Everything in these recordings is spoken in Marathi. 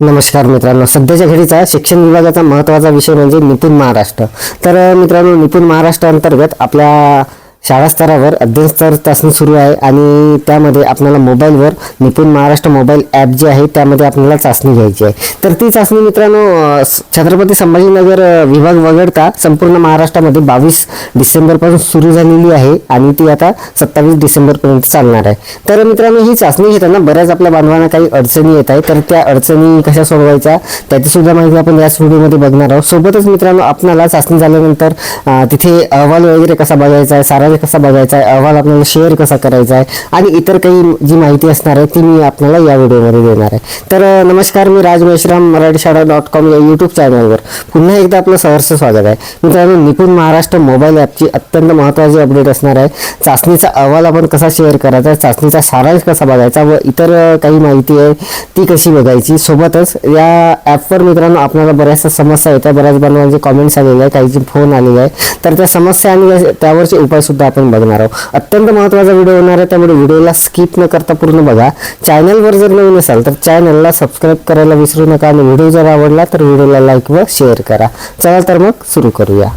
नमस्कार मित्रांनो सध्याच्या घडीचा शिक्षण विभागाचा महत्त्वाचा विषय म्हणजे निपुण महाराष्ट्र. तर मित्रांनो निपुण महाराष्ट्र अंतर्गत आपल्या शाळा स्तरावर अध्ययन स्तर चाचणी सुरू आहे आणि त्यामध्ये आपल्याला मोबाईलवर निपुण महाराष्ट्र मोबाईल ॲप जे आहे त्यामध्ये आपल्याला चाचणी घ्यायची आहे. तर ती चाचणी मित्रांनो छत्रपती संभाजीनगर विभाग वगळता संपूर्ण महाराष्ट्रामध्ये बावीस डिसेंबरपासून सुरू झालेली आहे आणि ती आता सत्तावीस डिसेंबरपर्यंत चालणार आहे. तर मित्रांनो ही चाचणी घेताना बऱ्याच आपल्या बांधवांना काही अडचणी येत आहे तर त्या अडचणी कशा सोडवायच्या त्याची सुद्धा माहिती आपण याच व्हिडिओमध्ये बघणार आहोत. सोबतच मित्रांनो आपल्याला चाचणी झाल्यानंतर तिथे अहवाल वगैरे कसा बघायचा आहे अहवाल कसा बघायचा आहे? अहवाल आपल्याला शेअर कसा करायचा आहे? आणि इतर काही जी माहिती असणार आहे ती मी आपल्याला या व्हिडिओमध्ये देणार आहे. तर नमस्कार मी राज मेश्राम मराठी शाळा डॉट कॉम या यूट्यूब चॅनलवर पुन्हा एकदा आपलं सहर्ष स्वागत आहे. मित्रांनो निपुण महाराष्ट्र मोबाईल ॲपची अत्यंत महत्त्वाची अपडेट असणार आहे. चाचणीचा अहवाल आपण कसा शेअर करायचा? चाचणीचा सारांश कसा बघायचा? व इतर काही माहिती आहे ती कशी बघायची? सोबतच या ॲपवर मित्रांनो आपल्याला बऱ्याचशा समस्या येत्या बऱ्याच बांधवांचे कॉमेंट्स आलेले आहे काहीचे फोन आलेले आहे तर त्या समस्या आणि त्यावरचे उपाय सुद्धा आपण बघणार आहोत. अत्यंत महत्त्वाचा व्हिडिओ होणार आहे. त्यामुळे व्हिडिओला स्किप न करता पूर्ण बघा. चॅनलवर जर नवीन असाल तर चॅनलला सबस्क्राईब करायला विसरू नका. आणि व्हिडिओ जर आवडला तर व्हिडिओला लाईक व शेअर करा. चला तर मग सुरू करूया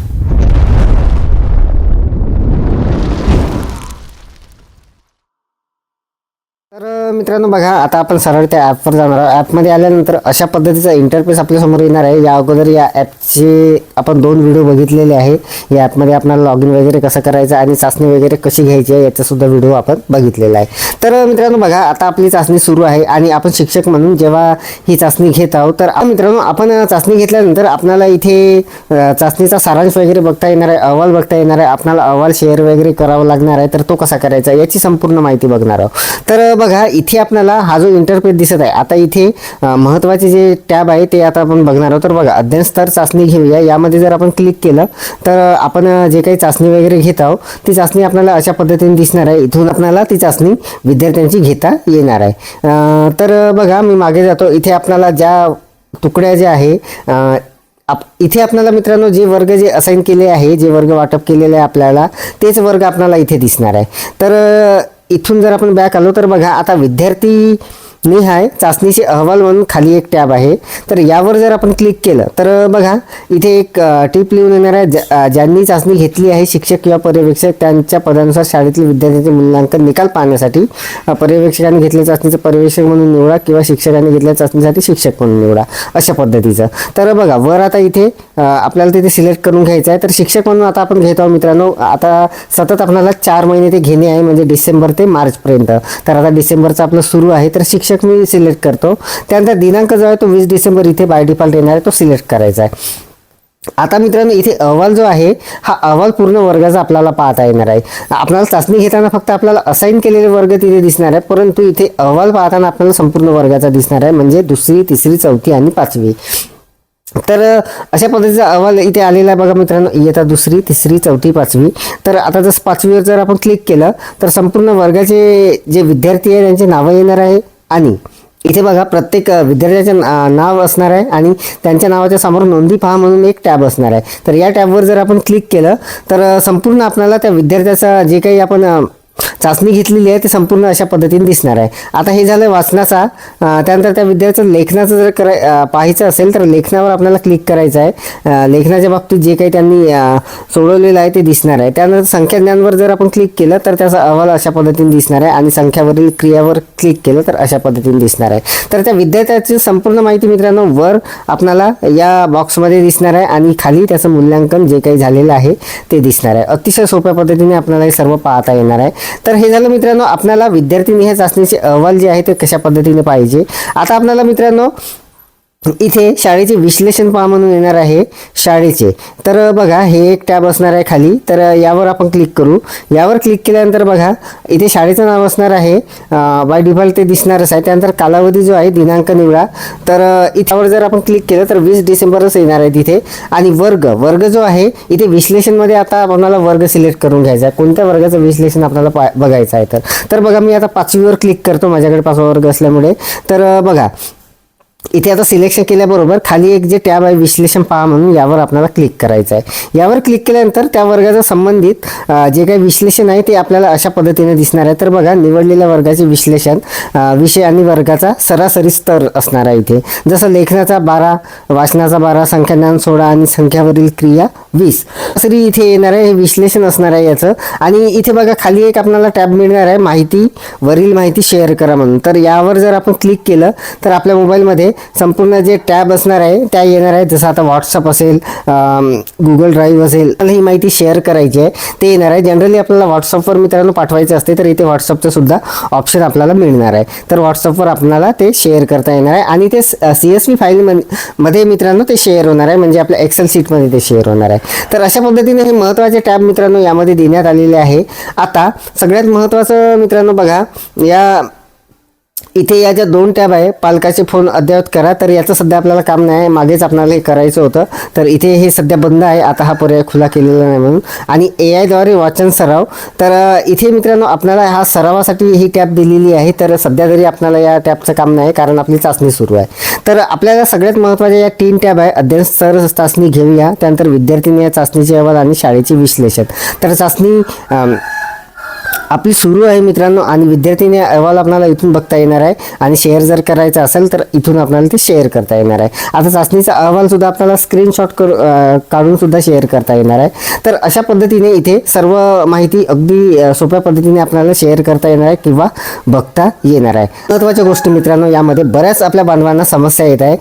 तर अ, मित्रांनो बघा आता आपण सरळ त्या ॲपवर जाणार आहोत. ॲपमध्ये आल्यानंतर अशा पद्धतीचा इंटरफेस आपल्यासमोर येणार आहे. या अगोदर या ॲपचे आपण दोन व्हिडिओ बघितलेले आहे. या ॲपमध्ये आपल्याला लॉग इन वगैरे कसं करायचं आणि चाचणी वगैरे कशी घ्यायची आहे याचासुद्धा व्हिडिओ आपण बघितलेला आहे. तर मित्रांनो बघा आता आपली चाचणी सुरू आहे आणि आपण शिक्षक म्हणून जेव्हा ही चाचणी घेत आहोत तर मित्रांनो आपण चाचणी घेतल्यानंतर आपल्याला इथे चाचणीचा सारांश वगैरे बघता येणार आहे अहवाल बघता येणार आहे आपल्याला अहवाल शेअर वगैरे करावा लागणार आहे तर तो कसा करायचा याची संपूर्ण माहिती बघणार आहोत. तर बघा इथे इथे आपल्याला हा जो इंटरफेस दिसत आहे आता इथे महत्त्वाचे जे टॅब आहे ते आता आपण बघणार आहोत. तर बघा अध्ययन स्तर चाचणी घेऊया. यामध्ये जर आपण क्लिक केलं तर आपण जे काही चाचणी वगैरे घेत आहोत ती चाचणी आपल्याला अशा पद्धतीने दिसणार आहे. इथून आपल्याला ती चाचणी विद्यार्थ्यांची घेता येणार आहे. तर बघा मी मागे जातो. इथे आपल्याला ज्या तुकड्या ज्या आहे आप इथे आपल्याला मित्रांनो जे वर्ग जे असाइन केले आहे जे वर्ग वाटप केलेले आहे आपल्याला तेच वर्ग आपल्याला इथे दिसणार आहे. तर इथून जर आपण बॅक आलो तर बघा आता विद्यार्थी निहाय चाचणीचे अहवाल म्हणून खाली एक टॅब आहे. तर यावर जर आपण क्लिक केलं तर बघा इथे एक टीप लिहून येणार आहे. ज्या- ज्यांनी चाचणी घेतली आहे शिक्षक किंवा पर्यवेक्षक त्यांच्या पदानुसार शाळेतील विद्यार्थ्यांचे मूल्यांकन निकाल पाहण्यासाठी पर्यवेक्षकाने पर्यवेक्षकांनी घेतलेल्या चाचणीचं पर्यवेक्षक म्हणून निवडा किंवा शिक्षकांनी घेतलेल्या चाचणीसाठी शिक्षक म्हणून निवडा अशा पद्धतीचं. तर बघा वर आता इथे आपल्याला तिथे सिलेक्ट करून घ्यायचं आहे. तर शिक्षक म्हणून आता आपण घेत आहोत मित्रांनो. आता सतत आपल्याला चार महिने ते घेणे आहे म्हणजे डिसेंबर ते मार्चपर्यंत. तर आता डिसेंबरचं आपलं सुरू आहे. तर शिक्षक मी सिलेक्ट करतो. त्यानंतर दिनांक जो आहे तो वीस डिसेंबर इथे बाय डिफॉल्ट येणार आहे तो सिलेक्ट करायचा आहे. आता मित्रांनो इथे अहवाल जो आहे हा अहवाल पूर्ण वर्गाचा आपल्याला पाहता येणार आहे. आपल्याला चाचणी घेताना फक्त आपल्याला असाइन केलेले वर्ग तिथे दिसणार आहे परंतु इथे अहवाल पाहताना आपल्याला संपूर्ण वर्गाचा दिसणार आहे म्हणजे दुसरी तिसरी चौथी आणि पाचवी. तर अशा पद्धतीचा अहवाल इथे आलेला आहे बघा मित्रांनो इयत्ता दुसरी तिसरी चौथी पाचवी. तर आता जर पाचवीवर जर आपण क्लिक केलं तर संपूर्ण वर्गाचे जे विद्यार्थी आहे त्यांचे नावं येणार आहे. आणि इथे बघा प्रत्येक विद्यार्थ्याचं विद्यार्थ्याचे ना- नाव असणार आहे आणि त्यांच्या नावाच्या समोर नोंदी पहा म्हणून एक टॅब असणार आहे. तर या टॅबवर जर आपण क्लिक केलं तर संपूर्ण आपल्याला त्या विद्यार्थ्याचा जे काही आपण चाचणी घेतलेली आहे ते संपूर्ण अशा पद्धतीने दिसणार आहे. आता हे झालं वाचनाचा. त्यानंतर त्या विद्यार्थ्याचं लेखनाचं जर कराय पाहायचं असेल तर लेखनावर आपल्याला क्लिक करायचं आहे. लेखनाच्या बाबतीत जे काही त्यांनी सोडवलेलं आहे ते दिसणार आहे. त्यानंतर संख्याज्ञानवर जर आपण क्लिक केलं तर त्याचा अहवाल अशा पद्धतीने दिसणार आहे आणि संख्यावरील क्रियावर क्लिक केलं तर अशा पद्धतीने दिसणार आहे. तर त्या विद्यार्थ्याची संपूर्ण माहिती मित्रांनो वर आपल्याला या बॉक्समध्ये दिसणार आहे आणि खाली त्याचं मूल्यांकन जे काही झालेलं आहे ते दिसणार आहे. अतिशय सोप्या पद्धतीने आपल्याला हे सर्व पाहता येणार आहे. तर हे झालं मित्रांनो आपल्याला विद्यार्थी हे चाचणीचे अहवाल जे आहे ते कशा पद्धतीने पाहिजे? आता आपल्याला मित्रांनो इथे शाळेचे विश्लेषण पहा म्हणून येणार आहे शाळेचे. तर बघा हे एक टॅब असणार आहे खाली. तर यावर आपण क्लिक करू. यावर क्लिक केल्यानंतर बघा इथे शाळेचं नाव असणार आहे. बाय डिफॉल्ट ते दिसणारच आहे. त्यानंतर कालावधी जो आहे दिनांक निवडा. तर इथेवर जर आपण क्लिक केलं तर वीस डिसेंबरच येणार आहे तिथे. आणि वर्ग वर्ग जो आहे इथे विश्लेषणमध्ये आता आपणाला वर्ग सिलेक्ट करून घ्यायचा आहे. कोणत्या वर्गाचं विश्लेषण आपल्याला पा बघायचं आहे तर. तर बघा मी आता पाचवीवर क्लिक करतो. माझ्याकडे पाचवा वर्ग असल्यामुळे. तर बघा इथे आता सिलेक्शन केल्याबरोबर खाली एक जे टॅब आहे विश्लेषण पहा म्हणून यावर आपल्याला क्लिक करायचं आहे यावर क्लिक केल्यानंतर त्या वर्गाचा संबंधित जे काही विश्लेषण आहे ते आपल्याला अशा पद्धतीने दिसणार आहे. तर बघा निवडलेल्या वर्गाचे विश्लेषण विषय आणि वर्गाचा सरासरी स्तर असणार आहे इथे. जसं लेखनाचा बारा वाचनाचा बारा संख्याज्ञान सोळा आणि संख्यावरील क्रिया वीस. सरी इथे येणार आहे हे विश्लेषण असणार आहे याचं. आणि इथे बघा खाली एक आपल्याला टॅब मिळणार आहे माहिती वरील माहिती शेअर करा म्हणून. तर यावर जर आपण क्लिक केलं तर आपल्या मोबाईलमध्ये संपूर्ण जे टॅब असणार आहे त्या येणार आहे जसं आता व्हॉट्सअप असेल गुगल ड्राईव्ह असेल ही माहिती शेअर करायची आहे. ते येणार आहे. जनरली आपल्याला व्हॉट्सअपवर मित्रांनो पाठवायचं असते तर इथे व्हॉट्सअपचं सुद्धा ऑप्शन आपल्याला मिळणार आहे. तर व्हॉट्सअपवर आपल्याला ते शेअर करता येणार आहे. आणि ते सी एस पी फाईल मध्ये मित्रांनो ते शेअर होणार आहे. म्हणजे आपल्या एक्सेल शीटमध्ये ते शेअर होणार आहे. तर अशा पद्धतीने हे महत्त्वाचे टॅब मित्रांनो यामध्ये देण्यात आलेले आहे. आता सगळ्यात महत्त्वाचं मित्रांनो बघा या इथे या ज्या दोन टॅब आहे पालकाचे फोन अद्ययावत करा. तर याचं सध्या आपल्याला काम नाही आहे. मागेच आपल्याला हे करायचं होतं. तर इथे हे सध्या बंद आहे. आता हा पर्याय खुला केलेला नाही म्हणून. आणि ए आयद्वारे वाचन सराव. तर इथे मित्रांनो आपल्याला हा सरावासाठी ही टॅब दिलेली आहे. तर सध्या तरी आपल्याला या टॅबचं काम नाही कारण आपली चाचणी सुरू आहे. तर आपल्याला सगळ्यात महत्त्वाच्या या तीन टॅब आहे. अध्ययन स्तर चाचणी घेऊया. त्यानंतर विद्यार्थ्यांनी या चाचणीचे अहवाल आणि शाळेचे विश्लेषण. तर चाचणी आपली सुरू आहे मित्रांनो आणि विद्यार्थीने अहवाल आपल्याला इथून बघता येणार आहे. आणि शेअर जर करायचं असेल तर इथून आपल्याला ते शेअर करता येणार आहे. आता चाचणीचा अहवाल सुद्धा आपल्याला स्क्रीनशॉट करू काढूनसुद्धा काढून सुद्धा शेअर करता येणार आहे. तर अशा पद्धतीने इथे सर्व माहिती अगदी सोप्या पद्धतीने आपल्याला शेअर करता येणार आहे किंवा बघता येणार आहे. महत्त्वाच्या गोष्टी मित्रांनो यामध्ये बऱ्याच आपल्या बांधवांना समस्या येत आहे.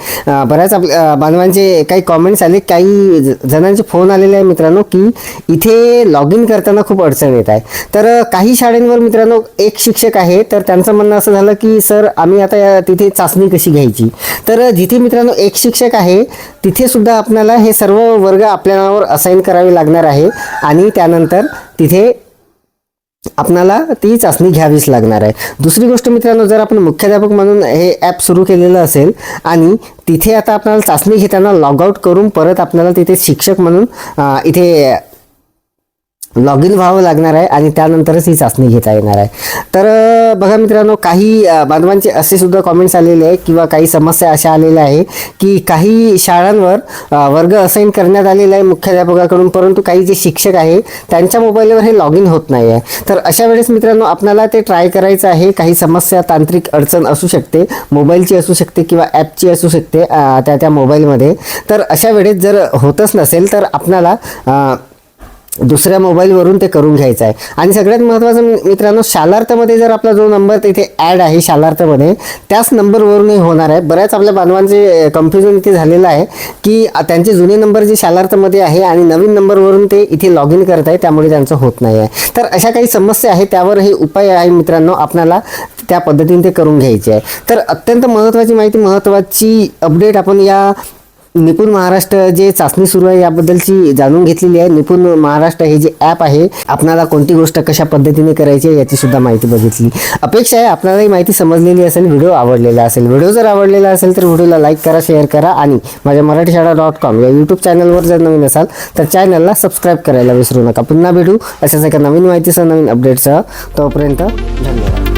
बऱ्याच आपल्या बांधवांचे काही कॉमेंट्स आले काही ज- जणांचे फोन आलेले आहे मित्रांनो की इथे लॉग इन करताना खूप अडचण येत आहे. तर काही शाळेंवर मित्रांनो एक शिक्षक आहे तर त्यांचं म्हणणं असं झालं की सर आम्ही आता या- तिथे चाचणी कशी घ्यायची? तर जिथे मित्रांनो एक शिक्षक आहे तिथे सुद्धा आपल्याला हे सर्व वर्ग आपल्या नावावर असाइन करावे लागणार आहे आणि त्यानंतर तिथे आपणाला ती चाचणी घ्यावीच लागणार आहे. दुसरी गोष्ट मित्रांनो जर आपण मुख्याध्यापक म्हणून हे ॲप सुरू केलेलं असेल आणि तिथे आता आपल्याला चाचणी घेताना लॉगआउट करून परत आपल्याला तिथे शिक्षक म्हणून इथे लॉग इन व्हावं लागणार आहे आणि त्यानंतरच ही चाचणी घेता येणार आहे. तर बघा मित्रांनो काही बांधवांचे असे सुद्धा कॉमेंट्स आलेले आहे किंवा काही समस्या अशा आलेल्या आहे की काही शाळांवर वर्ग असाइन करण्यात आलेला आहे मुख्याध्यापकाकडून परंतु काही जे शिक्षक आहे त्यांच्या मोबाईलवर हे लॉग इन होत नाही आहे. तर अशा वेळेस मित्रांनो आपल्याला ते ट्राय करायचं आहे. काही समस्या तांत्रिक अडचण असू शकते मोबाईलची असू शकते किंवा ॲपची असू शकते त्या त्या मोबाईलमध्ये तर अशा वेळेस जर होतच नसेल तर आपल्याला दुसऱ्या मोबाईलवरून ते करून घ्यायचं आहे. आणि सगळ्यात महत्त्वाचं मित्रांनो शालार्थमध्ये जर आपला जो नंबर तिथे ॲड आहे शालार्थमध्ये त्याच नंबरवरूनही होणार आहे. बऱ्याच आपल्या बांधवांचे कन्फ्युजन इथे झालेलं आहे की त्यांचे जुने नंबर जे शालार्थमध्ये आहे आणि नवीन नंबरवरून ते इथे लॉग इन करत आहे त्यामुळे त्यांचं होत नाही आहे. तर अशा काही समस्या आहे त्यावर हे उपाय आहे मित्रांनो आपल्याला त्या पद्धतीने ते करून घ्यायचे आहे. तर अत्यंत महत्त्वाची माहिती महत्त्वाची अपडेट आपण या निपुण महाराष्ट्र जे चाचणी सुरू आहे याबद्दलची जाणून घेतलेली आहे. निपुण महाराष्ट्र हे जे ॲप आहे आपणाला कोणती गोष्ट कशा पद्धतीने करायची आहे याची सुद्धा माहिती बघितली. अपेक्षा आहे आपणालाही माहिती समजलेली असेल व्हिडिओ आवडलेला असेल. व्हिडिओ जर आवडलेला असेल तर व्हिडिओला लाईक करा शेअर करा आणि माझ्या मराठी शाळा डॉट कॉम या यूट्यूब चॅनलवर जर नवीन असाल तर चॅनलला सबस्क्राईब करायला विसरू नका. पुन्हा भेटू अशाच एका नवीन माहितीसह नवीन अपडेटसह तोपर्यंत धन्यवाद.